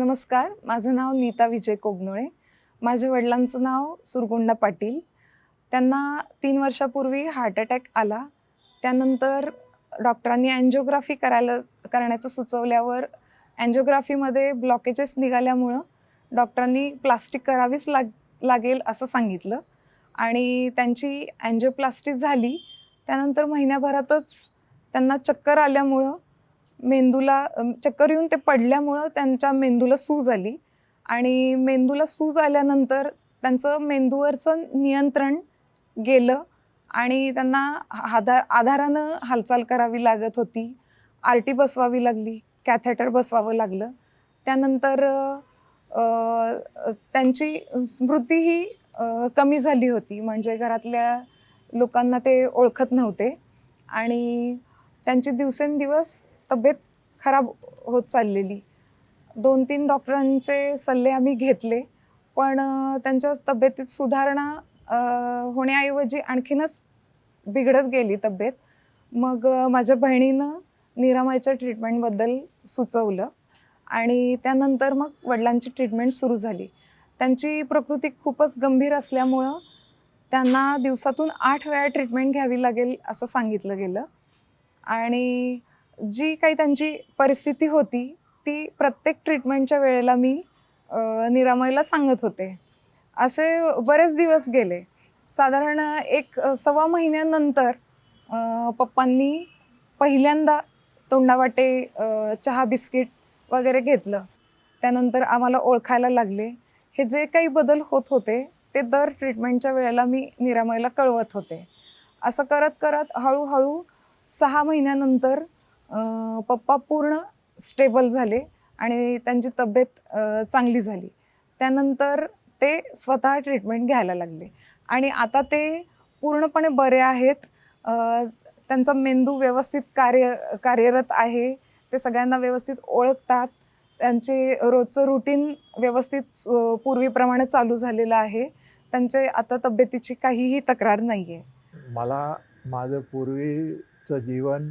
नमस्कार. माझं नाव नीता विजय कोगनोळे. माझ्या वडिलांचं नाव सुरगुंडा पाटील. त्यांना तीन वर्षापूर्वी हार्ट अटॅक आला. त्यानंतर डॉक्टरांनी अँजिओग्राफी करायला करण्याचं सुचवल्यावर अँजिओग्राफीमध्ये ब्लॉकेजेस निघाल्यामुळं डॉक्टरांनी प्लास्टिक करावीच लाग लागेल असं सांगितलं. आणि त्यांची अँजिओप्लास्टिक झाली. त्यानंतर महिन्याभरातच त्यांना चक्कर आल्यामुळं मेंदूला चक्कर येऊन ते पडल्यामुळं त्यांच्या मेंदूला सूज आली. आणि मेंदूला सूज आल्यानंतर त्यांचं मेंदूवरचं नियंत्रण गेलं आणि त्यांना आधार आधारानं हालचाल करावी लागत होती. आर टी बसवावी लागली कॅथेटर बसवावं लागलं. त्यानंतर त्यांची स्मृती ही कमी झाली होती. म्हणजे घरातल्या लोकांना ते ओळखत नव्हते. आणि त्यांची दिवसेंदिवस तब्येत खराब होत चाललेली. दोन तीन डॉक्टरांचे सल्ले आम्ही घेतले पण त्यांच्या तब्येतीत सुधारणा होण्याऐवजी आणखीनच बिघडत गेली तब्येत. मग माझ्या बहिणीनं निरामयच्या ट्रीटमेंटबद्दल सुचवलं आणि त्यानंतर मग वडिलांची ट्रीटमेंट सुरू झाली. त्यांची प्रकृती खूपच गंभीर असल्यामुळं त्यांना दिवसातून आठ वेळा ट्रीटमेंट घ्यावी लागेल असं सांगितलं गेलं. आणि जी काही त्यांची परिस्थिती होती ती प्रत्येक ट्रीटमेंटच्या वेळेला मी निरामयला सांगत होते. असे बरेच दिवस गेले. साधारण एक सव्वा महिन्यानंतर पप्पांनी पहिल्यांदा तोंडावाटे चहा बिस्किट वगैरे घेतलं. त्यानंतर आम्हाला ओळखायला लागले. हे जे काही बदल होत होते ते दर ट्रीटमेंटच्या वेळेला मी निरामयला कळवत होते. असं करत करत हळूहळू सहा महिन्यानंतर पप्पा पूर्ण स्टेबल झाले आणि त्यांची तब्येत चांगली झाली. त्यानंतर ते स्वतः ट्रीटमेंट घ्यायला लागले. आणि आता ते पूर्णपणे बरे आहेत. त्यांचा मेंदू व्यवस्थित कार्य कार्यरत आहे. ते सगळ्यांना व्यवस्थित ओळखतात. त्यांचे रोजचं रुटीन व्यवस्थित पूर्वीप्रमाणे चालू झालेलं आहे. त्यांचे आता तब्येतीची काहीही तक्रार नाही आहे मला माझं पूर्वीचं जीवन